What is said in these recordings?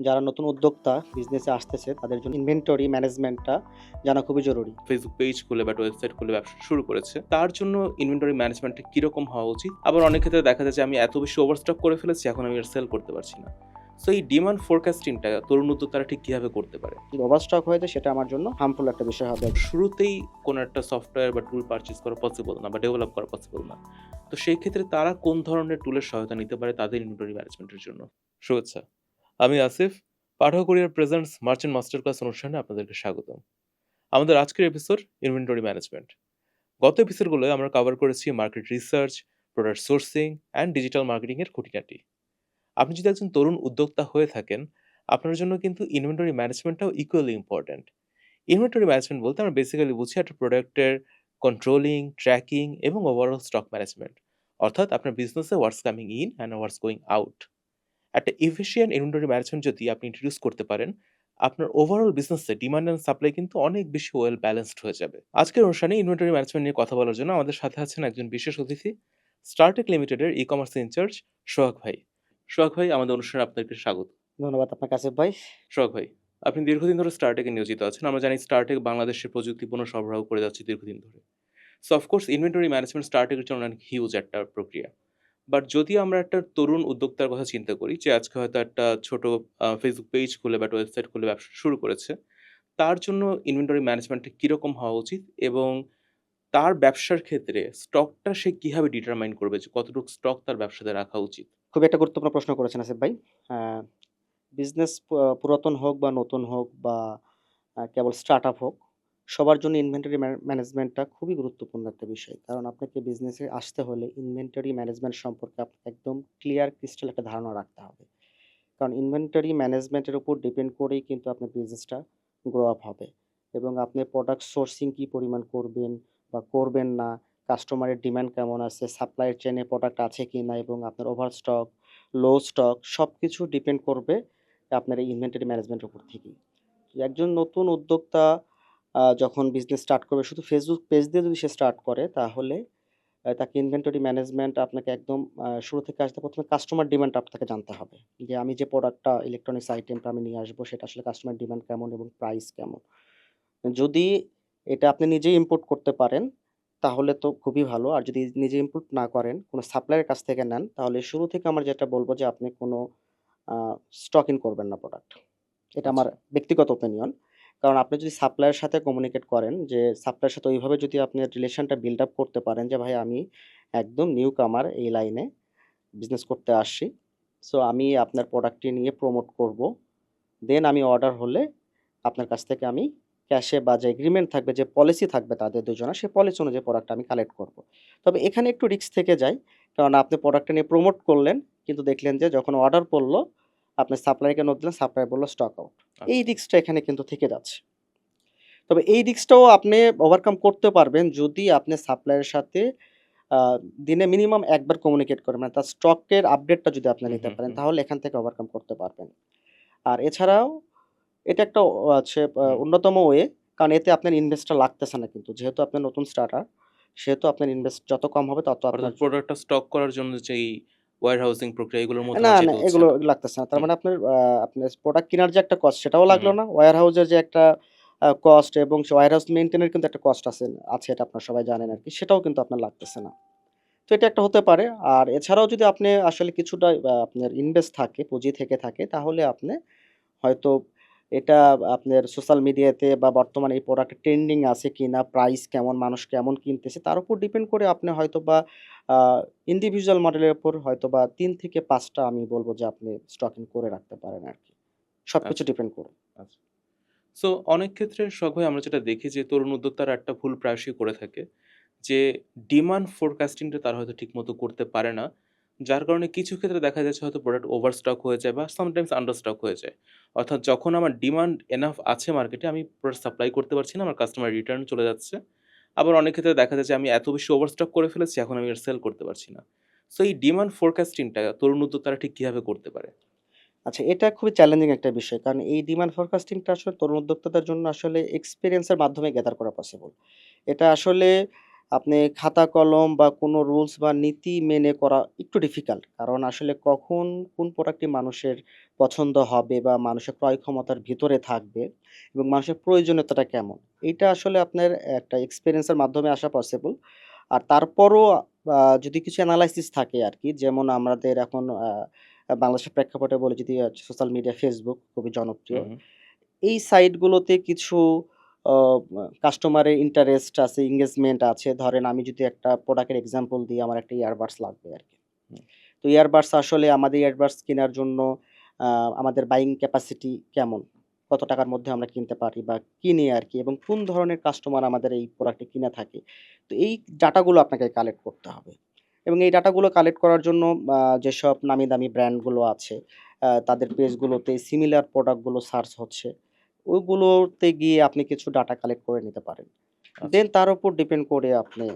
যারা নতুন উদ্যোক্তা বিজনেসে আসতেছে তাদের জন্য ইনভেন্টরি ম্যানেজমেন্টটা জানা খুবই জরুরি। ফেসবুক পেজ খুলে বা ওয়েবসাইট খুলে ব্যবসা শুরু করেছে তার জন্য ইনভেন্টরি ম্যানেজমেন্টটা কীরকম হওয়া উচিত? আবার অনেক ক্ষেত্রে দেখা যায় যে আমি এত বেশি ওভারস্টক করে ফেলেছি এখন আমি আর সেল করতে পারছি না। সো এই ডিমান্ড ফোরকাস্টিংটা তরুণ উদ্যোক্তারা ঠিক কীভাবে করতে পারে? ওভারস্টক হয়ে যায় সেটা আমার জন্য হার্মফুল একটা বিষয় হবে। শুরুতেই কোনো একটা সফটওয়্যার বা টুল পারচেজ করা পসিবল না বা ডেভেলপ করা পসিবল না। তো সেই ক্ষেত্রে তারা কোন ধরনের টুলের সহায়তা নিতে পারে তাদের ইনভেন্টরি ম্যানেজমেন্টের জন্য? শুভেচ্ছা। আমি আসিফ পাঠক কোরিয়ার প্রেজেন্টস মার্চেন্ট মাস্টার ক্লাস অনুষ্ঠানে আপনাদেরকে স্বাগতম। আমাদের আজকের এপিসোড ইনভেন্টরি ম্যানেজমেন্ট গত এপিসোডগুলোয় আমরা কভার করেছি market research product sourcing and digital মার্কেটিংয়ের খুঁটিনাটি। আপনি যদি একজন তরুণ উদ্যোক্তা হয়ে থাকেন, আপনার জন্য কিন্তু ইনভেন্টরি ম্যানেজমেন্টটাও ইকুয়ালি ইম্পর্ট্যান্ট ইনভেন্টরি ম্যানেজমেন্ট বলতে আমরা বেসিক্যালি বুঝি একটা প্রোডাক্টের কন্ট্রোলিং ট্র্যাকিং এবং ওভারঅল স্টক ম্যানেজমেন্ট অর্থাৎ আপনার বিজনেসে what's coming in and what's going out একটা এফিসিয়েন্ট ইনভেন্টরি ম্যানেজমেন্ট যদি আপনি ইন্ট্রোডিউস করতে পারেন আপনার ওভারঅল বিজনেসে ডিমান্ড অ্যান্ড সাপ্লাই কিন্তু অনেক বেশি ওয়েল ব্যালেন্সড হয়ে যাবে। আজকের অনুষ্ঠানে ইনভেন্টরি ম্যানেজমেন্ট নিয়ে কথা বলার জন্য আমাদের সাথে আছেন একজন বিশেষ অতিথি স্টার্টেক লিমিটেডের ই কমার্স ইনচার্জ সোহাগ ভাই। সোহাগ ভাই আমাদের অনুষ্ঠানে আপনাকে স্বাগত। ধন্যবাদ আপনার কাছে ভাই। সোহাগ ভাই আপনি দীর্ঘদিন ধরে স্টার্টেকে নিয়োজিত আছেন। আমরা জানি স্টার্টেক বাংলাদেশের প্রযুক্তি পণ্য সরবরাহ করে যাচ্ছে দীর্ঘদিন ধরে। So of course inventory management স্টার্টেকের জন্য অনেক হিউজ একটা প্রক্রিয়া। বাট যদি আমরা একটা তরুণ উদ্যোক্তার কথা চিন্তা করি যে আজকে হয়তো একটা ছোট ফেসবুক পেজ খুলে বা ওয়েবসাইট খুলে ব্যবসা শুরু করেছে তার জন্য ইনভেন্টরি ম্যানেজমেন্টটা কীরকম হওয়া উচিত এবং তার ব্যবসার ক্ষেত্রে স্টকটা সে কীভাবে ডিটারমাইন করবে যে কতটুকু স্টক তার ব্যবসাতে রাখা উচিত খুবই একটা গুরুত্বপূর্ণ প্রশ্ন করেছেন আসিফ ভাই। বিজনেস পুরাতন হোক বা নতুন হোক বা কেবল স্টার্টআপ হোক, সবার জন্য ইনভেন্টরি ম্যা ম্যানেজমেন্টটা খুবই গুরুত্বপূর্ণ একটা বিষয়। কারণ আপনাকে বিজনেসে আসতে হলে ইনভেন্টরি ম্যানেজমেন্ট সম্পর্কে আপনাকে একদম ক্লিয়ার ক্রিস্টাল একটা ধারণা রাখতে হবে। কারণ ইনভেন্টরি ম্যানেজমেন্টের উপর ডিপেন্ড করেই কিন্তু আপনার বিজনেসটা গ্রো আপ হবে এবং আপনি প্রোডাক্ট সোর্সিং কি পরিমাণ করবেন বা করবেন না, কাস্টমারের ডিমান্ড কেমন আছে, সাপ্লাইয়ের চেনে প্রোডাক্ট আছে কি না এবং আপনার ওভার স্টক, লো স্টক সব কিছু ডিপেন্ড করবে আপনার এই ইনভেন্টরি ম্যানেজমেন্টের উপর থেকেই। একজন নতুন উদ্যোক্তা যখন বিজনেস স্টার্ট করবে শুধু ফেসবুক পেজ দিয়ে যদি সে স্টার্ট করে তাহলে তাকে ইনভেন্টরি ম্যানেজমেন্ট আপনাকে একদম শুরু থেকে আসতে প্রথমে কাস্টমার ডিমান্ড আপনাকে জানতে হবে। যে আমি যে প্রোডাক্টটা ইলেকট্রনিক্স আইটেমটা আমি নিয়ে আসব সেটা আসলে কাস্টমার ডিমান্ড কেমন এবং প্রাইস কেমন। যদি এটা আপনি নিজেই ইম্পোর্ট করতে পারেন তাহলে তো খুবই ভালো। আর যদি নিজে ইম্পোর্ট না করেন, কোনো সাপ্লায়ারের কাছ থেকে নেন তাহলে শুরু থেকে আমার যেটা বলব যে আপনি কোনো স্টক ইন করবেন না প্রোডাক্ট। এটা আমার আচ্ছা। ব্যক্তিগত ওপিনিয়ন। কারণ আপনি যদি সাপ্লায়ারের সাথে কমিউনিকেট করেন যে সাপ্লায়ারের সাথে ওইভাবে যদি আপনি রিলেশনটা বিল্ড আপ করতে পারেন যে ভাই আমি একদম নিউ কামার এই লাইনে বিজনেস করতে আসছি। সো আমি আপনার প্রোডাক্টটি নিয়ে প্রমোট করব। দেন আমি অর্ডার হলে আপনার কাছ থেকে আমি ক্যাশে বা যে এগ্রিমেন্ট থাকবে যে পলিসি থাকবে তাদের দুজনের সেই পলিসি অনুযায়ী প্রোডাক্ট আমি কালেক্ট করব। তবে এখানে একটু রিস্ক থেকে যায়। কারণ আপনি প্রোডাক্টটা নিয়ে প্রমোট করলেন কিন্তু দেখলেন যে যখন অর্ডার পড়ল আপনি সাপ্লাইকে নক দিলেন, সাপ্লায়ার বলল স্টক আউট। এই রিক্সটা এখানে কিন্তু থেকে যাচ্ছে। তবে এই রিক্সটাও আপনি ওভারকাম করতে পারবেন যদি আপনি সাপ্লায়ারের সাথে দিনে মিনিমাম একবার কমিউনিকেট করেন। মানে তার স্টকের আপডেটটা যদি আপনি নিতে পারেন তাহলে এখান থেকে ওভারকাম করতে পারবেন। আর এছাড়াও এটা একটা আছে অন্যতম ওয়ে কারণ এতে আপনার ইনভেস্টটা লাগতেছে না কিন্তু। যেহেতু আপনার নতুন স্টার্টার সেহেতু আপনার ইনভেস্ট যত কম হবে তত আপনার প্রোডাক্টটা স্টক করার জন্য যেই ওয়্যারহাউসিং প্রক্রিয়া এগুলোর মধ্যে না, না এগুলো লাগতেছে না। তার মানে আপনার আপনার প্রোডাক্ট কেনার যে একটা কস্ট সেটাও লাগল না ওয়্যার হাউসের যে একটা কস্ট এবং ওয়ার হাউস মেনটেনের কিন্তু একটা কস্ট আছে আছে এটা আপনারা সবাই জানেন আরকি। সেটাও কিন্তু আপনার লাগতেছে না। তো এটা একটা হতে পারে। আর এছাড়াও যদি আপনি আসলে কিছুটা আপনার ইনভেস্ট থাকে, পুঁজি থেকে থাকে তাহলে আপনি হয়তো এটা আপনার সোশ্যাল মিডিয়াতে বা বর্তমানে এই প্রোডাক্ট ট্রেন্ডিং আছে কি না প্রাইস কেমন, মানুষ কেমন কিনতেছে তার উপর ডিপেন্ড করে আপনি হয়তো বা ইন্ডিভিজুয়াল মডেলের উপর হয়তো বা তিন থেকে পাঁচটা আমি বলব যে আপনি স্টকিং করে রাখতে পারেন আর কি সব কিছু ডিপেন্ড করে। আচ্ছা। সো অনেক ক্ষেত্রে ভাই আমরা যেটা দেখি যে তরুণ উদ্যোক্তারা একটা ভুল প্রায়শই করে থাকে। যে ডিমান্ড ফোরকাস্টিংটা তারা হয়তো ঠিকমতো করতে পারে না। যার কারণে কিছু ক্ষেত্রে দেখা যাচ্ছে হয়তো প্রোডাক্ট ওভার স্টক হয়ে যায় বা সামটাইমস আন্ডার স্টক হয়ে যায়। অর্থাৎ যখন আমার ডিমান্ড এনাফ আছে মার্কেটে আমি প্রোডাক্ট সাপ্লাই করতে পারছি না, আমার কাস্টমার রিটার্ন চলে যাচ্ছে। আবার অনেক ক্ষেত্রে দেখা যাচ্ছে আমি এত বেশি ওভার স্টক করে ফেলেছি এখন আমি সেল করতে পারছি না। সো এই ডিমান্ড ফোরকাস্টিংটা তরুণ উদ্যোক্তারা ঠিক কীভাবে করতে পারে? আচ্ছা এটা খুবই চ্যালেঞ্জিং একটা বিষয়। কারণ এই ডিমান্ড ফরকাস্টিংটা আসলে তরুণ উদ্যোক্তাদের জন্য আসলে এক্সপিরিয়েন্সের মাধ্যমে গেদার করা পসিবল। এটা আসলে আপনি খাতা কলম বা কোনো রুলস বা নীতি মেনে করা একটু ডিফিকাল্ট। কারণ আসলে কখন কোন প্রোডাক্টটি মানুষের পছন্দ হবে বা মানুষের ক্রয় ক্ষমতার ভিতরে থাকবে এবং মানুষের প্রয়োজনীয়তাটা কেমন? এটা আসলে আপনার একটা এক্সপিরিয়েন্সের মাধ্যমে আসা পসিবল। আর তারপরও যদি কিছু অ্যানালাইসিস থাকে আর কি যেমন আমাদের এখন বাংলাদেশের প্রেক্ষাপটে বলে যদি সোশ্যাল মিডিয়া ফেসবুক খুবই জনপ্রিয়। এই সাইটগুলোতে কিছু কাস্টমারের ইন্টারেস্ট আছে, এনগেজমেন্ট আছে। ধরেন আমি যদি একটা প্রোডাক্টের এক্সাম্পল দিই, আমার একটা ইয়ারবাডস লাগবে আর কি তো ইয়ারবাডস আসলে আমাদের ইয়ারবাডস কেনার জন্য আমাদের বাইং ক্যাপাসিটি কেমন? কত টাকার মধ্যে আমরা কিনতে পারি বা কিনি আরকি এবং কোন ধরনের কাস্টমার আমাদের এই প্রোডাক্টটি কিনে থাকে। তো এই ডাটাগুলো আপনাকে কালেক্ট করতে হবে। এবং এই ডাটাগুলো কালেক্ট করার জন্য যেসব নামি দামি ব্র্যান্ডগুলো আছে, তাদের পেজগুলোতে সিমিলার প্রোডাক্টগুলো সার্চ হচ্ছে। ওইগুলোতে গিয়ে আপনি কিছু ডাটা কালেক্ট করে নিতে পারেন। আচ্ছা। দেন তার উপর ডিপেন্ড করে আপনি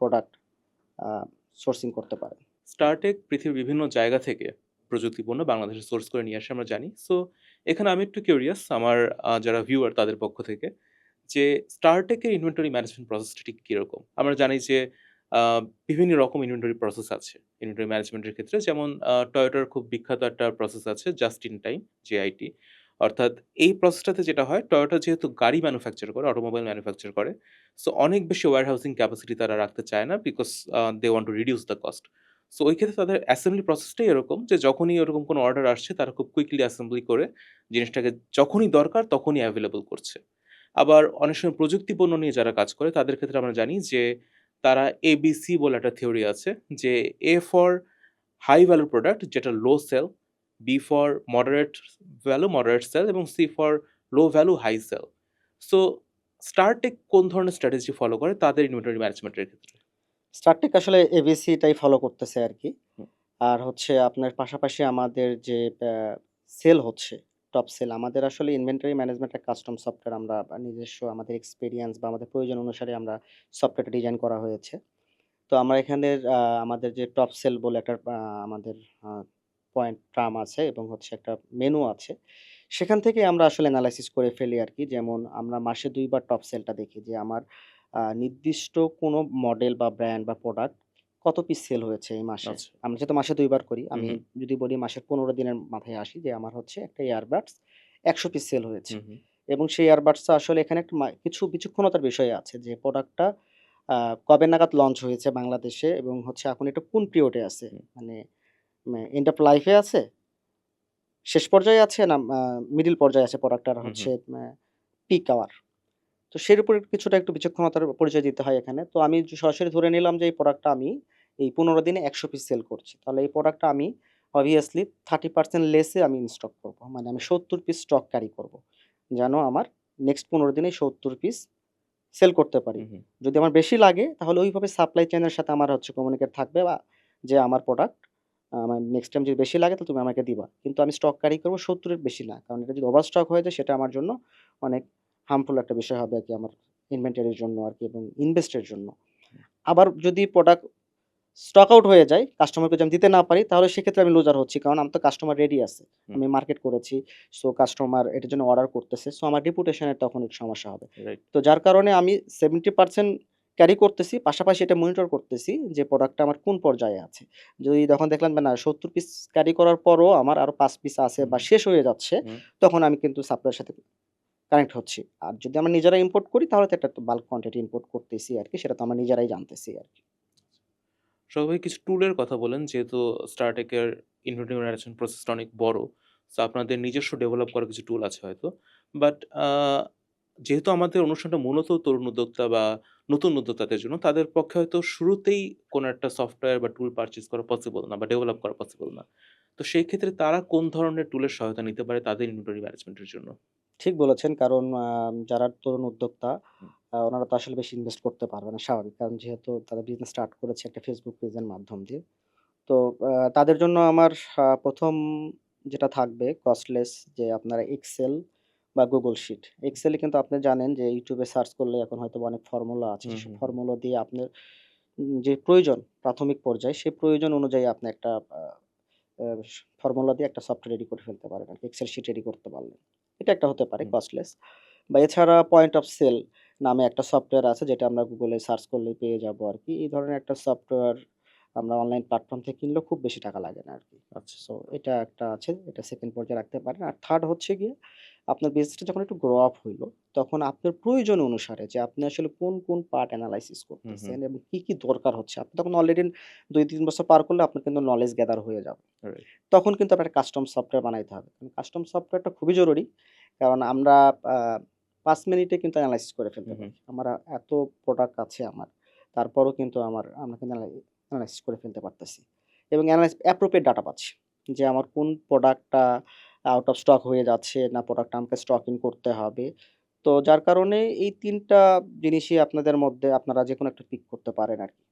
প্রোডাক্ট সোর্সিং করতে পারেন। স্টারটেক পৃথিবীর বিভিন্ন জায়গা থেকে প্রযুক্তিপণ্য বাংলাদেশে সোর্স করে নিয়ে আসে আমরা জানি। সো এখানে আমি একটু কিউরিয়াস আমার যারা ভিউয়ার তাদের পক্ষ থেকে যে স্টারটেকের ইনভেন্টরি ম্যানেজমেন্ট প্রসেসটা ঠিক কীরকম? আমরা জানি যে বিভিন্ন রকম ইনভেন্টরি প্রসেস আছে। ইনভেন্টরি ম্যানেজমেন্টের ক্ষেত্রে যেমন টয়োটার খুব বিখ্যাত একটা প্রসেস আছে জাস্ট ইন টাইম জেআইটি। অর্থাৎ এই প্রসেসটাতে যেটা হয় টয়োটা যেহেতু গাড়ি ম্যানুফ্যাকচার করে, অটোমোবাইল ম্যানুফ্যাকচার করে। সো অনেক বেশি ওয়ার হাউসিং ক্যাপাসিটি তারা রাখতে চায় না because they want to reduce the cost. So ওই ক্ষেত্রে তাদের অ্যাসেম্বলি প্রসেসটাই এরকম যে যখনই এরকম কোনো অর্ডার আসছে তারা খুব কুইকলি অ্যাসেম্বলি করে জিনিসটাকে যখনই দরকার তখনই অ্যাভেলেবল করছে। আবার অনেক সময় প্রযুক্তিপণ্য নিয়ে যারা কাজ করে তাদের ক্ষেত্রে আমরা জানি যে তারা এবিসি বলে একটা থিওরি আছে যে A for high value product যেটা low sale, B for moderate value, moderate sale এবং C for low value, high sale. So Startech কোন ধরনের স্ট্র্যাটেজি ফলো করে তাদের ইনভেন্টরি ম্যানেজমেন্টের ক্ষেত্রে? স্টারটেক আসলে এবিসিটাই ফলো করতেছে আরকি। হুম। আর হচ্ছে আপনার পাশাপাশি আমাদের যে সেল হচ্ছে, টপ সেল আমাদের আসলে ইনভেন্টরি ম্যানেজমেন্ট একটা কাস্টম সফটওয়্যার আমরা নিজস্ব আমাদের এক্সপেরিয়েন্স বা আমাদের প্রয়োজন অনুসারে আমরা সফটওয়্যারটা ডিজাইন করা হয়েছে। তো আমরা এখানের আমাদের যে টপ সেল বলে একটা আমাদের পয়েন্ট টার্ম আছে এবং হচ্ছে একটা মেনু আছে। সেখান থেকে আমরা আসলে এনালাইসিস করে ফেলি আর কি যেমন আমরা মাসে ২ বার টপ সেলটা দেখি যে আমার নির্দিষ্ট কোনো মডেল বা ব্র্যান্ড বা প্রোডাক্ট কত পিস সেল হয়েছে এই মাসে। আচ্ছা। আমরা যেহেতু মাসে ২ বার করি, আমি যদি বলি মাসের ১৫ দিনের মাথায় আসি যে আমার হচ্ছে একটা ইয়ারবাডস ১০০ পিস সেল হয়েছে। এবং সেই ইয়ারবাডসটা আসলে এখানে একটা কিছু বিচক্ষণতার বিষয় আছে যে প্রোডাক্টটা কবে নাগাদ লঞ্চ হয়েছে বাংলাদেশে এবং হচ্ছে এখন এটা কোন পিরিয়ডে আছে। মানে এন্ড অফ লাইফ আছে? শেষ পর্যায়ে আছে না মিডিল পর্যায়ে আছে প্রোডাক্টটার হচ্ছে পিক আওয়ার। তো সের উপরে কিছুটা একটু বিচক্ষণতার পরিচয় দিতে হয় এখানে। তো আমি সরাসরি ধরে নিলাম যে এই প্রোডাক্টটা আমি এই ১৫ দিনে ১০০ পিস সেল করছি। তাহলে এই প্রোডাক্টটা আমি অবভিয়াসলি থার্টি পার্সেন্ট লেসে আমি ইন স্টক করব। মানে আমি ৭০ পিস স্টক ক্যারি করব। যেন আমার নেক্সট ১৫ দিনে ৭০ পিস সেল করতে পারি। যদি আমার বেশি লাগে তাহলে ওইভাবে সাপ্লাই চেনের সাথে আমার হচ্ছে কমিউনিকেট থাকবে বা যে আমার প্রোডাক্ট আমার নেক্সট টাইম যদি বেশি লাগে তাহলে তুমি আমাকে দিবা। কিন্তু আমি স্টক ক্যারি করব সত্তরের বেশি না। কারণ এটা যদি ওভার স্টক হয়ে যায় সেটা আমার জন্য অনেক হার্মফুল একটা বিষয় হবে আর কি আমার ইনভেন্টারির জন্য আর কি এবং ইনভেস্টের জন্য। আবার যদি প্রোডাক্ট স্টক আউট হয়ে যায়, কাস্টমারকে যদি আমি দিতে না পারি তাহলে সেক্ষেত্রে আমি লুজার হচ্ছি। কারণ আমার তো কাস্টমার রেডি আছে। আমি মার্কেট করেছি। সো কাস্টমার এটার জন্য অর্ডার করতেছে। সো আমার রেপুটেশন এর তখন একটু সমস্যা হবে। তো যার কারণে আমি 70% ক্যারি করতেছি। পাশাপাশি এটা মনিটর করতেছি যে প্রোডাক্টটা আমার কোন পর্যায়ে আছে। যদি যখন দেখলাম না ৭০ পিস ক্যারি করার পরও আমার আরও পাঁচ পিস আছে বা শেষ হয়ে যাচ্ছে, তখন আমি কিন্তু সাপ্লায়ারের সাথে কানেক্ট হচ্ছি। আর যদি আমরা নিজেরা ইম্পোর্ট করি তাহলে তো একটা বাল্ক কোয়ান্টিটি ইম্পোর্ট করতেছি আর কি সেটা তো আমরা নিজেরাই জানতেছি আর কি ভাই কিছু টুলের কথা বলেন যেহেতু স্টারটেকের ম্যানেজমেন্ট প্রসেসটা অনেক বড়। তো আপনাদের নিজস্ব ডেভেলপ করা কিছু টুল আছে হয়তো। বাট যেহেতু আমাদের অনুষ্ঠানটা মূলত তরুণ উদ্যোক্তা বা নতুন উদ্যোক্তাদের জন্য তাদের পক্ষে হয়তো শুরুতেই কোনো একটা সফটওয়্যার বা টুল পারচেজ করা পসিবল না বা ডেভেলপ করা পসিবল না। তো সেই ক্ষেত্রে তারা কোন ধরনের টুলের সহায়তা নিতে পারে তাদের ইনভেন্টরি ম্যানেজমেন্টের জন্য? ঠিক বলেছেন। কারণ যারা তরুণ উদ্যোক্তা। ওনারা তো আসলে বেশি ইনভেস্ট করতে পারবে না স্বাভাবিক। কারণ যেহেতু তারা বিজনেস স্টার্ট করেছে একটা ফেসবুক পেজের মাধ্যম দিয়ে। তো তাদের জন্য আমার প্রথম যেটা থাকবে কস্টলেস যে আপনারা এক্সেল বা গুগল শিট। এক্সেলে কিন্তু আপনি জানেন যে ইউটিউবে সার্চ করলে এখন হয়তো অনেক ফর্মুলা আছে। হুম। ফর্মুলা দিয়ে আপনার যে প্রয়োজন প্রাথমিক পর্যায়ে সেই প্রয়োজন অনুযায়ী আপনি একটা ফর্মুলা দিয়ে একটা সফটওয়্যার রেডি করে ফেলতে পারেন আরকি। এক্সেল শিট রেডি করতে পারলেন। এটা একটা হতে পারে। কস্টলেস। বা এছাড়া পয়েন্ট অফ সেল নামে একটা সফটওয়্যার আছে যেটা আমরা গুগলে সার্চ করলেই পেয়ে যাব আর কি এই ধরনের একটা সফটওয়্যার আমরা অনলাইন প্ল্যাটফর্ম থেকে কিনলেও খুব বেশি টাকা লাগে না আর কি আচ্ছা। সো এটা একটা আছে, এটা সেকেন্ড পর্যায়ে রাখতে পারেন। আর থার্ড হচ্ছে গিয়ে আপনার বিজনেসটা যখন একটু গ্রো আপ হইল, তখন আপনার প্রয়োজন অনুসারে যে আপনি আসলে কোন, কোন পার্ট এনালাইসিস হুম, করতেছেন এবং কি, কি দরকার হচ্ছে। আপনি তখন অলরেডি ২-৩ বছর পার করলে আপনার কিন্তু নলেজ গ্যাদার হয়ে যাবে। তখন কিন্তু আপনার কাস্টম সফটওয়্যার বানাইতে হবে। কাস্টম সফটওয়্যারটা খুবই জরুরি। কারণ আমরা ৫ মিনিটে কিন্তু অ্যানালাইসিস করে ফেলতে। পারি। আমার এত প্রোডাক্ট আছে আমার। তারপরও কিন্তু আমার আমরা কিন্তু এনালাই এনালাইসিস করে ফেলতে পারতেছি। এবং এনালাইস অ্যাপ্রোপ্রিয়েট ডাটা পাচ্ছি। যে আমার কোন প্রোডাক্টটা আউট অফ স্টক হয়ে যাচ্ছে না প্রোডাক্ট আমাকে স্টক ইন করতে হবে। তো যার কারণে এই তিনটা জিনিসই আপনাদের মধ্যে আপনারা যে কোনো একটা পিক করতে পারেন আরকি।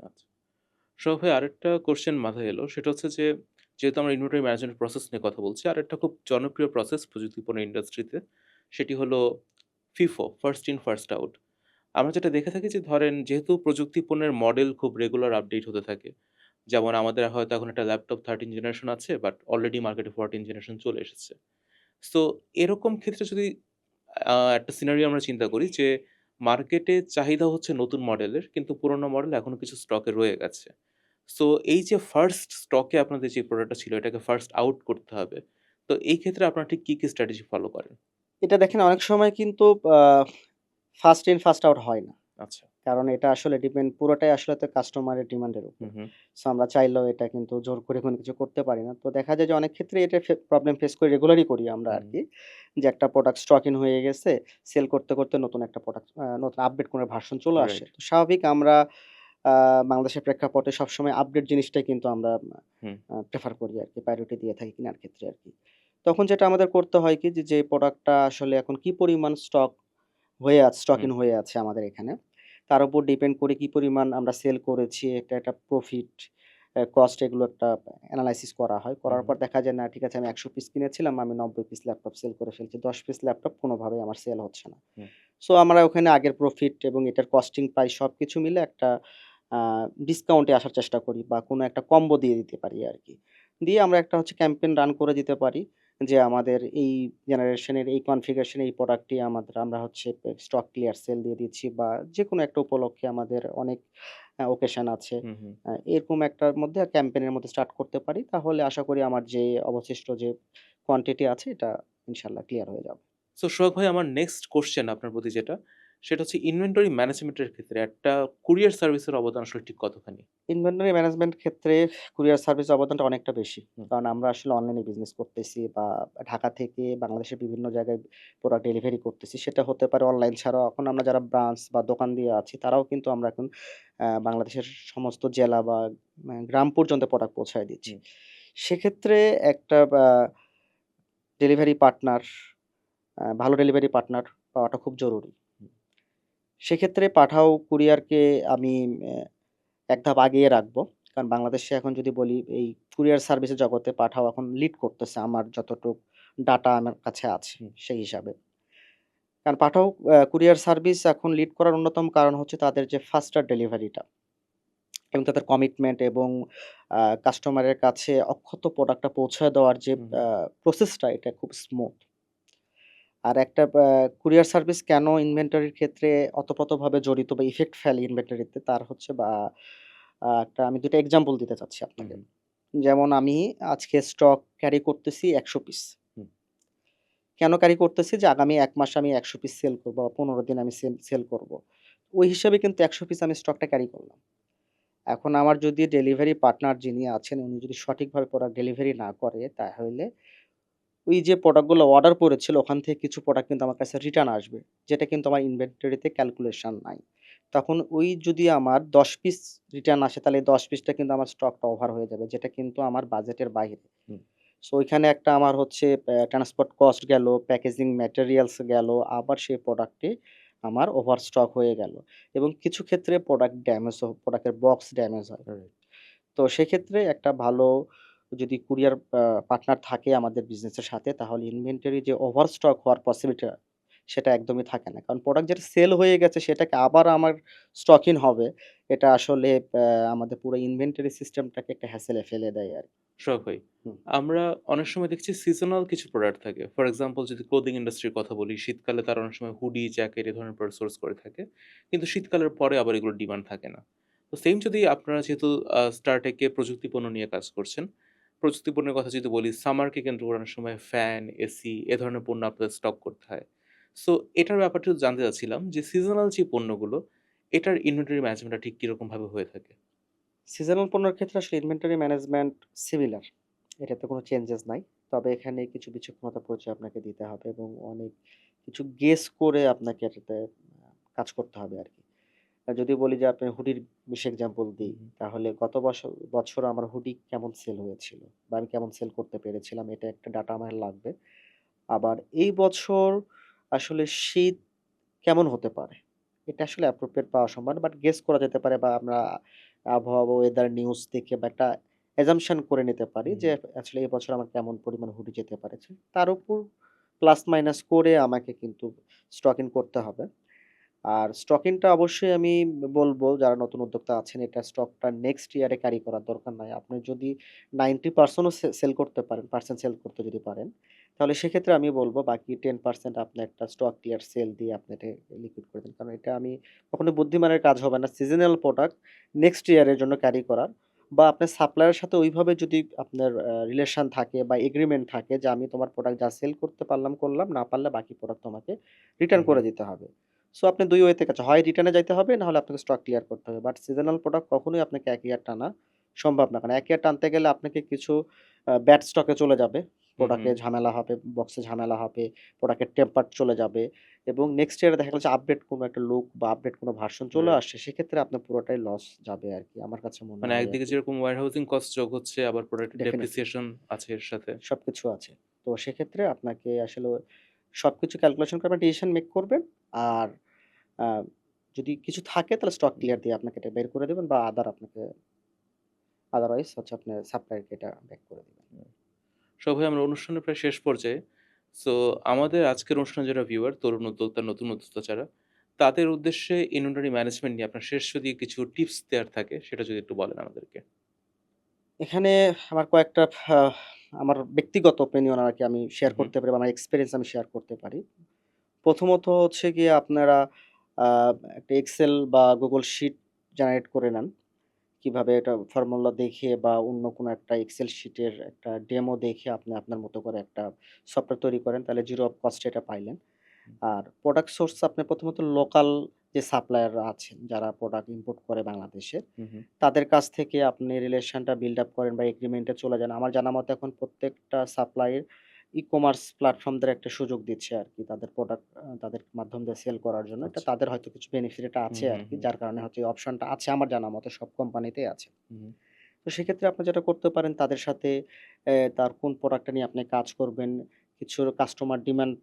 আচ্ছা। সোহাগ ভাই আরেকটা কোয়েশ্চেন মাথায় এলো। সেটা হচ্ছে যে, যেহেতু আমরা ইনভেন্টরি ম্যানেজমেন্ট প্রসেস নিয়ে কথা বলছি, আরেকটা খুব জনপ্রিয় প্রসেস প্রযুক্তিপণ্য ইন্ডাস্ট্রিতে। সেটি হলো FIFO, first in first out. আমরা যেটা দেখে থাকি যে ধরেন যেহেতু প্রযুক্তি পণ্যের মডেল খুব রেগুলার আপডেট হতে থাকে। যেমন আমাদের হয়তো এখন একটা ল্যাপটপ 13 জেনারেশন আছে বাট অলরেডি মার্কেটে 14 জেনারেশন চলে এসেছে। সো এরকম ক্ষেত্রে যদি একটা সিনারিও আমরা চিন্তা করি যে মার্কেটে চাহিদা হচ্ছে নতুন মডেলের কিন্তু পুরোনো মডেল এখনও কিছু স্টকে রয়ে গেছে। সো এই যে ফার্স্ট স্টকে আপনাদের যে প্রোডাক্টটা ছিল এটাকে ফার্স্ট আউট করতে হবে। তো এই ক্ষেত্রে আপনারা ঠিক কী কী স্ট্র্যাটেজি ফলো করেন? এটা দেখেন অনেক সময় কিন্তু ফার্স্ট ইন ফার্স্ট আউট হয় না। আচ্ছা। কারণ এটা আসলে ডিপেন্ড পুরোটাই আসলে তো কাস্টমারের ডিমান্ডের উপর। সো আমরা চাইলেও এটা কিন্তু জোর করে কোনো কিছু করতে পারি না। তো দেখা যায় যে অনেক ক্ষেত্রে এটা প্রবলেম ফেস করি রেগুলারই করি আমরা হুম। আরকি। যে একটা প্রোডাক্ট স্টক ইন হয়ে গেছে, সেল করতে, করতে নতুন একটা প্রোডাক্ট নতুন আপডেট কোনো ভার্সন চলে আসে। তো স্বাভাবিক আমরা বাংলাদেশের প্রেক্ষাপটে সবসময় আপডেট জিনিসটাই কিন্তু আমরা প্রেফার করি আরকি। প্রায়োরিটি দিয়ে থাকি কেনার ক্ষেত্রে আর কি তখন যেটা আমাদের করতে হয় কি যে, যে প্রোডাক্টটা আসলে এখন কি পরিমাণ স্টক হয়ে আছে স্টক ইন হয়ে আছে আমাদের এখানে। তার উপর ডিপেন্ড করে কি পরিমাণ আমরা সেল করেছি, একটা, একটা প্রফিট, কস্ট এগুলো একটা অ্যানালাইসিস করা হয়। করার পর দেখা যায় না ঠিক আছে আমি ১০০ পিস কিনেছিলাম, আমি ৯০ পিস ল্যাপটপ সেল করে ফেলছি। ১০ পিস ল্যাপটপ কোনোভাবেই আমার সেল হচ্ছে না। সো আমরা ওখানে আগের প্রফিট এবং এটার কস্টিং প্রাইস সবকিছু মিলে একটা ডিসকাউন্টে আসার চেষ্টা করি বা কোনো একটা কম্বো দিয়ে দিতে পারি আর কি দিয়ে আমরা একটা হচ্ছে ক্যাম্পেইন রান করে দিতে পারি। যে আমাদের এই জেনারেশনের এই কনফিগারেশন এই প্রোডাক্টটি আমাদের আমরা হচ্ছে স্টক ক্লিয়ার সেল দিয়ে দিচ্ছি বা যে কোনো একটা উপলক্ষে আমাদের অনেক ওকেশন আছে। এরকম একটা মধ্যে ক্যাম্পেনের মধ্যে স্টার্ট করতে পারি। তাহলে আশা করি আমার যে অবশিষ্ট যে কোয়ান্টিটি আছে এটা ইনশাল্লাহ ক্লিয়ার হয়ে যাবে। সো সোহাগ ভাই আমার নেক্সট কোশ্চেন আপনার প্রতি যেটা, সেটা হচ্ছে ইনভেন্টরি ম্যানেজমেন্টের ক্ষেত্রে একটা কুরিয়ার সার্ভিসের অবদান আসলে ঠিক কতখানি? ইনভেন্টরি ম্যানেজমেন্ট ক্ষেত্রে কুরিয়ার সার্ভিসের অবদানটা অনেকটা বেশি। কারণ আমরা আসলে অনলাইনে বিজনেস করতেছি বা ঢাকা থেকে বাংলাদেশের বিভিন্ন জায়গায় প্রোডাক্ট ডেলিভারি করতেছি। সেটা হতে পারে অনলাইন ছাড়াও এখন আমরা যারা ব্রাঞ্চ বা দোকান দিয়ে আছি তারাও কিন্তু আমরা এখন বাংলাদেশের সমস্ত জেলা বা গ্রাম পর্যন্ত প্রোডাক্ট পৌঁছায় দিচ্ছি। সেক্ষেত্রে একটা ডেলিভারি পার্টনার ভালো ডেলিভারি পার্টনার পাওয়াটা খুব জরুরি। সেক্ষেত্রে পাঠাও কুরিয়ারকে আমি এক ধাপ আগিয়ে রাখব। কারণ বাংলাদেশে এখন যদি বলি এই কুরিয়ার সার্ভিসের জগতে পাঠাও এখন লিড করতেছে আমার যতটুক ডাটা আমার কাছে আছে সেই হিসাবে। কারণ পাঠাও কুরিয়ার সার্ভিস এখন লিড করার অন্যতম কারণ হচ্ছে তাদের যে ফাস্টার ডেলিভারিটা এবং তাদের কমিটমেন্ট এবং কাস্টমারের কাছে অক্ষত প্রোডাক্টটা পৌঁছে দেওয়ার যে। প্রসেসটা এটা খুব স্মুথ। আর একটা কুরিয়ার সার্ভিস কেন ইনভেন্টরির ক্ষেত্রে ওতপ্রোতভাবে জড়িত বা ইফেক্ট ফেলে ইনভেন্টরিতে তার হচ্ছে বা একটা আমি দুটো এক্সাম্পল দিতে চাচ্ছি আপনাকে। যেমন আমি আজকে স্টক ক্যারি করতেছি ১০০ পিস। কেন ক্যারি করতেছি যে আগামী এক মাসে আমি ১০০ পিস সেল করব বা ১৫ দিন আমি সেল সেল করব। ওই হিসাবে কিন্তু ১০০ পিস আমি স্টকটা ক্যারি করলাম। এখন আমার যদি ডেলিভারি পার্টনার যিনি আছেন উনি যদি সঠিকভাবে প্রোডাক্ট ডেলিভারি না করে তাহলে ওই যে প্রোডাক্টগুলো অর্ডার করেছিল ওখান থেকে কিছু প্রোডাক্ট কিন্তু আমার কাছে রিটার্ন আসবে। যেটা কিন্তু আমার ইনভেন্টরিতে ক্যালকুলেশন নাই। তখন ওই যদি আমার ১০ পিস রিটার্ন আসে তাহলে এই ১০ পিসটা কিন্তু আমার স্টকটা ওভার হয়ে যাবে। যেটা কিন্তু আমার বাজেটের বাইরে। সো ওইখানে একটা আমার হচ্ছে ট্রান্সপোর্ট কস্ট গেল, প্যাকেজিং ম্যাটেরিয়ালস গেল, আবার সেই প্রোডাক্টে আমার ওভার স্টক হয়ে গেল। এবং কিছু ক্ষেত্রে প্রোডাক্ট ড্যামেজ প্রোডাক্টের বক্স ড্যামেজ হয়। তো সেক্ষেত্রে একটা ভালো যদি কুরিয়ার পার্টনার থাকে আমাদের বিজনেসের সাথে তাহলে ইনভেন্টারি যে ওভার স্টক হওয়ার পসিবিলিটি সেটা একদমই থাকে না। কারণ প্রোডাক্ট যেটা সেল হয়ে গেছে সেটাকে আবার আমার স্টক ইন হবে। এটা আসলে আমাদের পুরো ইনভেন্টারি সিস্টেমটাকে একটা হ্যাসেলে ফেলে দেয়। সোহাগ ভাই, আমরা অনেক সময় দেখছি সিজনাল কিছু প্রোডাক্ট থাকে। ফর এক্সাম্পল যদি ক্লোদিং ইন্ডাস্ট্রির কথা বলি, শীতকালে তারা অনেক সময় হুডি, জ্যাকেট এ ধরনের প্রোডাক্ট সোর্স করে থাকে। কিন্তু শীতকালের পরে আবার এগুলোর ডিমান্ড থাকে না। তো সেম যদি আপনারা যেহেতু স্টারটেকে প্রযুক্তি পণ্য নিয়ে কাজ করছেন, প্রযুক্তি পণ্যের কথা যদি বলি, সামারকে কেন্দ্র করে সময় ফ্যান, এসি এ ধরনের পণ্য আপনাদের স্টক করতে হয়। সো এটার ব্যাপারটা জানতে চাচ্ছিলাম যে সিজনাল যে পণ্যগুলো, এটার ইনভেন্টরি ম্যানেজমেন্টটা ঠিক কীরকমভাবে হয়ে থাকে? সিজনাল পণ্যের ক্ষেত্রে আসলে ইনভেন্টরি ম্যানেজমেন্ট সিমিলার। এটাতে কোনো চেঞ্জেস নাই। তবে এখানে কিছু বিচক্ষণতার পরিচয় আপনাকে দিতে হবে এবং অনেক কিছু গেস করে আপনাকে এটাতে কাজ করতে হবে আরকি। আ যদি বলি যে আপনি হুডির বেশি এক্সাম্পল দিই, তাহলে গত বস বছর আমার হুডি কেমন সেল হয়েছিল বা আমি কেমন সেল করতে পেরেছিলাম, এটা একটা ডাটা আমার লাগবে। আবার এই বছর আসলে শীত কেমন হতে পারে? এটা আসলে অ্যাপ্রোপ্রিয়েট পাওয়া সম্ভব বাট গেস করা যেতে পারে বা আমরা আবহাওয়া, ওয়েদার নিউজ দেখে বা একটা অ্যাজাম্পশন করে নিতে পারি যে। আসলে বছর আমার কেমন পরিমাণ হুডি যেতে পারে। তার উপর প্লাস মাইনাস করে আমাকে কিন্তু স্টক ইন করতে হবে। আর স্টক ইনটা অবশ্যই আমি বলব যারা নতুন উদ্যোক্তা আছেন এটা স্টকটা নেক্সট ইয়ারে ক্যারি করার দরকার নাই। আপনি যদি 90% সে সেল করতে পারেন, পার্সেন্ট সেল করতে যদি পারেন, তাহলে সেক্ষেত্রে আমি বলব বাকি 10% আপনি একটা স্টক ক্লিয়ার সেল দিয়ে আপনি এটা লিকুইড করে দিন। কারণ এটা আমি কখনোই বুদ্ধিমানের কাজ হবে না। সিজনাল প্রোডাক্ট নেক্সট ইয়ারের জন্য ক্যারি করার বা আপনার সাপ্লায়ারের সাথে ওইভাবে যদি আপনার রিলেশন থাকে বা এগ্রিমেন্ট থাকে যে আমি তোমার প্রোডাক্ট যা সেল করতে পারলাম করলাম, না পারলে বাকি প্রোডাক্ট তোমাকে রিটার্ন করে দিতে হবে। সো আপনি দুই ওয়েতে কাজ হয় রিটার্নে যাইতে হবে না হলে আপনাকে স্টক ক্লিয়ার করতে হবে। বাট সিজনাল প্রোডাক্ট কখনোই আপনাকে ১ ইয়ার টানা সম্ভব না। কারণ ১ ইয়ার টানতে গেলে আপনাকে কিছু ব্যাড স্টক চলে যাবে। প্রোডাক্টে ঝামেলা হবে, বক্সে ঝামেলা হবে, প্রোডাক্টের টেম্পার চলে যাবে এবং নেক্সট ইয়ারে দেখা যে আপডেট কোনো একটা লুক বা আপডেট কোনো ভার্সন চলে আসছে। সেক্ষেত্রে আপনার পুরোটাই লস যাবে আর কি আমার কাছে মনে মানে হয় একদিকে যেরকম যেরকম ওয়্যারহাউসিং কস্ট যোগ হচ্ছে, আবার প্রোডাক্টের ডেপ্রিসিয়েশন আছে এর সাথে। সবকিছু আছে। তো সেক্ষেত্রে আপনাকে আসলে সবকিছু ক্যালকুলেশন করবেন, ডিসিশন মেক করবেন। আর যদি কিছু থাকে তাহলে স্টক ক্লিয়ার দিয়ে আপনাকে এটা বের করে দেবেন বা আদার আপনাকে আদারওয়াইজ হচ্ছে আপনার সাপ্লাইকে এটা ব্যাক করে দেবেন হুম। সো ভাই আমরা অনুষ্ঠানের প্রায় শেষ পর্যায়ে। সো আমাদের আজকের অনুষ্ঠানে যারা ভিউয়ার, তরুণ উদ্যোক্তা, নতুন উদ্যোক্তা যারা, তাদের উদ্দেশ্যে ইনভেন্টরি ম্যানেজমেন্ট নিয়ে আপনার শেষ যদি কিছু টিপস দেওয়ার থাকে, সেটা যদি একটু বলেন আমাদেরকে। এখানে আমার কয়েকটা আমার ব্যক্তিগত ওপিনিয়ন আর কি আমি শেয়ার। করতে পারি বা আমার এক্সপেরিয়েন্স আমি শেয়ার করতে পারি। প্রথমত হচ্ছে গিয়ে আপনারা একটা এক্সেল বা গুগল শিট জেনারেট করে নেন। কীভাবে এটা ফর্মুলা দেখে বা অন্য কোনো একটা এক্সেল শিটের একটা ডেমো দেখে আপনি আপনার মতো করে একটা সফটওয়্যার তৈরি করেন। তাহলে জিরো অফ কস্টে এটা পাইলেন। আর প্রোডাক্ট সোর্স আপনি প্রথমত লোকাল যে সাপ্লায়াররা আছেন, যারা প্রোডাক্ট ইম্পোর্ট করে বাংলাদেশে। তাদের কাছ থেকে আপনি রিলেশনটা বিল্ড আপ করেন বা এগ্রিমেন্ট চলে যান। আমার জানা মতে এখন প্রত্যেকটা সাপ্লাইয়ের ই-কমার্স প্ল্যাটফর্মদের একটা সুযোগ দিচ্ছে আর কি তাদের প্রোডাক্ট তাদের মাধ্যম দিয়ে সেল করার জন্য। এটা আচ্ছা। তাদের হয়তো কিছু বেনিফিট এটা আছে আর কি যার কারণে হয়তো অপশনটা আছে আমার জানা মতে সব কোম্পানিতেই আছে। তো সেক্ষেত্রে আপনি যেটা করতে পারেন তাদের সাথে তার কোন প্রোডাক্টটা নিয়ে আপনি কাজ করবেন, কিছু কাস্টমার ডিমান্ড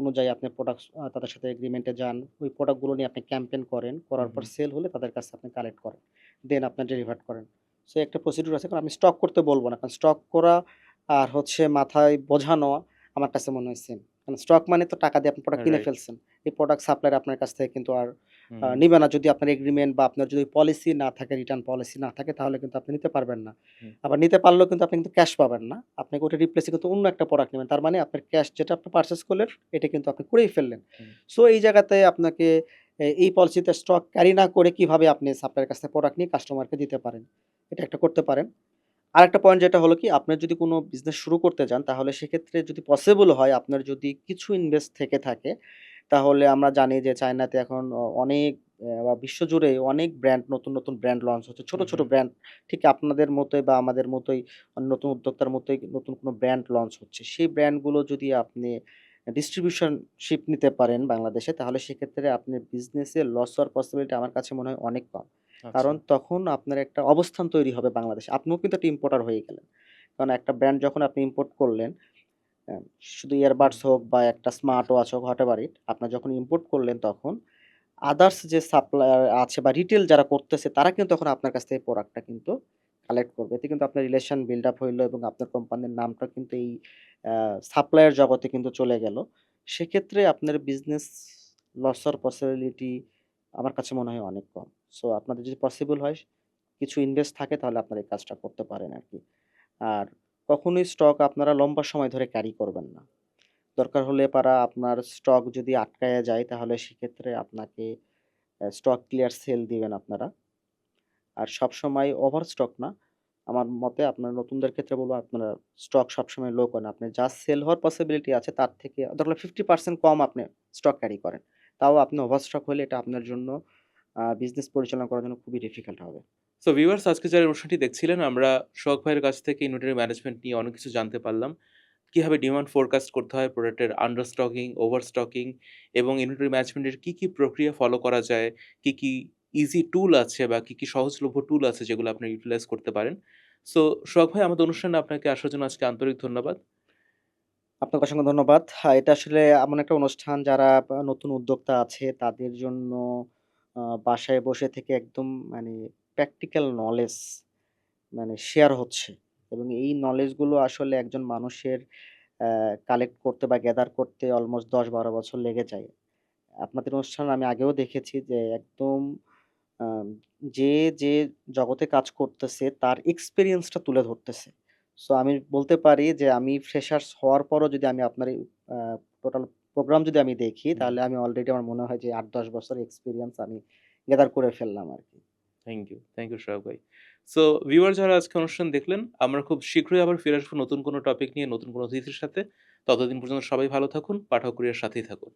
অনুযায়ী আপনি প্রোডাক্ট তাদের সাথে এগ্রিমেন্টে যান। ওই প্রোডাক্টগুলো নিয়ে আপনি ক্যাম্পেন করেন। করার পর সেল হলে তাদের কাছে আপনি কালেক্ট করেন। দেন আপনি ডেলিভার করেন। সো একটা প্রসিডিউর আছে। কারণ আমি স্টক করতে বলব না। কারণ স্টক করা আর হচ্ছে মাথায় বোঝা নেওয়া আমার কাছে মনে হয় সেম। কারণ স্টক মানে তো টাকা দিয়ে আপনি প্রোডাক্ট কিনে ফেলছেন। এই প্রোডাক্ট সাপ্লায়ার আপনার কাছ থেকে কিন্তু আর। নিবে না যদি আপনার এগ্রিমেন্ট বা আপনার যদি পলিসি না থাকে, রিটার্ন পলিসি না থাকে তাহলে কিন্তু আপনি নিতে পারবেন না। আবার নিতে পারলেও কিন্তু আপনি কিন্তু ক্যাশ পাবেন না। আপনাকে ওটা রিপ্লেস কিন্তু অন্য একটা প্রোডাক্ট নেবেন তার মানে আপনার ক্যাশ যেটা আপনি পারচেজ করলেন, এটা কিন্তু আপনি করেই ফেললেন। সো এই জায়গাতে আপনাকে এই পলিসিতে স্টক ক্যারি না করে কীভাবে আপনি সাপ্লায়ারের কাছ থেকে প্রোডাক্ট নিয়ে কাস্টমারকে দিতে পারেন। এটা একটা করতে পারেন। আর একটা পয়েন্ট যেটা হলো কি আপনার যদি কোনো বিজনেস শুরু করতে যান তাহলে সেক্ষেত্রে যদি পসিবল হয় আপনার যদি কিছু ইনভেস্ট থেকে থাকে, তাহলে আমরা জানি যে চায়নাতে এখন অনেক বা বিশ্বজুড়ে অনেক ব্র্যান্ড নতুন, নতুন ব্র্যান্ড লঞ্চ হচ্ছে। ছোট, ছোট ব্র্যান্ড ঠিক আপনাদের মতোই বা আমাদের মতোই নতুন উদ্যোক্তার মতোই নতুন কোনো ব্র্যান্ড লঞ্চ হচ্ছে। সেই ব্র্যান্ডগুলো যদি আপনি ডিস্ট্রিবিউশন শিপ নিতে পারেন বাংলাদেশে তাহলে সেক্ষেত্রে আপনি বিজনেসে লস হওয়ার পসিবিলিটি আমার কাছে মনে হয় অনেক কম। আচ্ছা। কারণ তখন আপনার একটা অবস্থান তৈরি হবে বাংলাদেশে। আপনিও কিন্তু একটা ইম্পোর্টার হয়ে গেলেন। কারণ একটা ব্র্যান্ড যখন আপনি ইম্পোর্ট করলেন, শুধু ইয়ারবাডস হোক বা একটা স্মার্ট ওয়াচ হোক হোয়াটএভার ইট, আপনার যখন ইম্পোর্ট করলেন তখন আদার্স যে সাপ্লায়ার আছে বা রিটেল যারা করতেছে তারা কিন্তু তখন আপনার কাছ থেকে প্রোডাক্টটা কিন্তু কালেক্ট করবে। এতে কিন্তু আপনার রিলেশন বিল্ড আপ হইল এবং আপনার কোম্পানির নামটা কিন্তু এই সাপ্লায়ার জগতে কিন্তু চলে গেল। সেক্ষেত্রে আপনার বিজনেস লস হওয়ার পসিবিলিটি আমার কাছে মনে হয় অনেক কম। সো আপনাদের যদি পসিবল হয় কিছু ইনভেস্ট থাকে তাহলে আপনারা এই কাজটা করতে পারেন আর কি আর কখনোই স্টক আপনারা লম্বা সময় ধরে ক্যারি করবেন না। দরকার হলে পারা আপনার স্টক যদি আটকায়া যায়, তাহলে সেক্ষেত্রে আপনাকে স্টক ক্লিয়ার সেল দিবেন আপনারা। আর সবসময় ওভার স্টক না। আমার মতে আপনার নতুনদের ক্ষেত্রে বলব, আপনারা স্টক সবসময় লো করেন। আপনি যা সেল হওয়ার পসিবিলিটি আছে, তার থেকে দরকার ফিফটি 50% কম আপনি স্টক ক্যারি করেন। তাও আপনি ওভার স্টক হলে এটা আপনার জন্য বিজনেস পরিচালনা করার জন্য খুবই ডিফিকাল্ট হবে। সো ভিউয়ার্স আজকে যারা অনুষ্ঠানটি দেখছিলেন আমরা সোহাগ ভাইয়ের কাছ থেকে ইনভেন্টরি ম্যানেজমেন্ট নিয়ে অনেক কিছু জানতে পারলাম। কীভাবে ডিমান্ড ফোরকাস্ট করতে হয়, প্রোডাক্টের আন্ডার স্টকিং, ওভার স্টকিং এবং ইনভেন্টরি ম্যানেজমেন্টের কী কী প্রক্রিয়া ফলো করা যায়, কী কী ইজি টুল আছে বা কী কী সহজলভ্য টুল আছে যেগুলো আপনি ইউটিলাইজ করতে পারেন। সো সোহাগ ভাই আমাদের অনুষ্ঠানে আপনাকে আসার জন্য আজকে আন্তরিক ধন্যবাদ। আপনাকে অসংখ্য ধন্যবাদ। হ্যাঁ, এটা আসলে এমন একটা অনুষ্ঠান যারা নতুন উদ্যোক্তা আছে তাদের জন্য বাসায় বসে থেকে একদম মানে প্র্যাকটিক্যাল নলেজ মানে শেয়ার হচ্ছে এবং এই নলেজগুলো আসলে একজন মানুষের কালেক্ট করতে বা গ্যাদার করতে অলমোস্ট দশ বারো বছর লেগে যায়। আপনাদের অনুষ্ঠান আমি আগেও দেখেছি যে একদম যে, যে জগতে কাজ করতেছে তার এক্সপিরিয়েন্সটা তুলে ধরতেছে। সো আমি বলতে পারি যে আমি ফ্রেশার্স হওয়ার পরও যদি আমি আপনার এই টোটাল প্রোগ্রাম যদি আমি দেখি তাহলে আমি অলরেডি আমার মনে হয় যে আট দশ বছর এক্সপিরিয়েন্স আমি গ্যাদার করে ফেললাম আরকি। Thank you, thank you Sohag ভাই। সো ভিউয়ার যারা আজকে অনুষ্ঠান দেখলেন, আমরা খুব শীঘ্রই আবার ফিরে আসব নতুন কোনো টপিক নিয়ে, নতুন কোনো অতিথির সাথে। ততদিন পর্যন্ত সবাই ভালো থাকুন, পাঠক সাথেই থাকুন।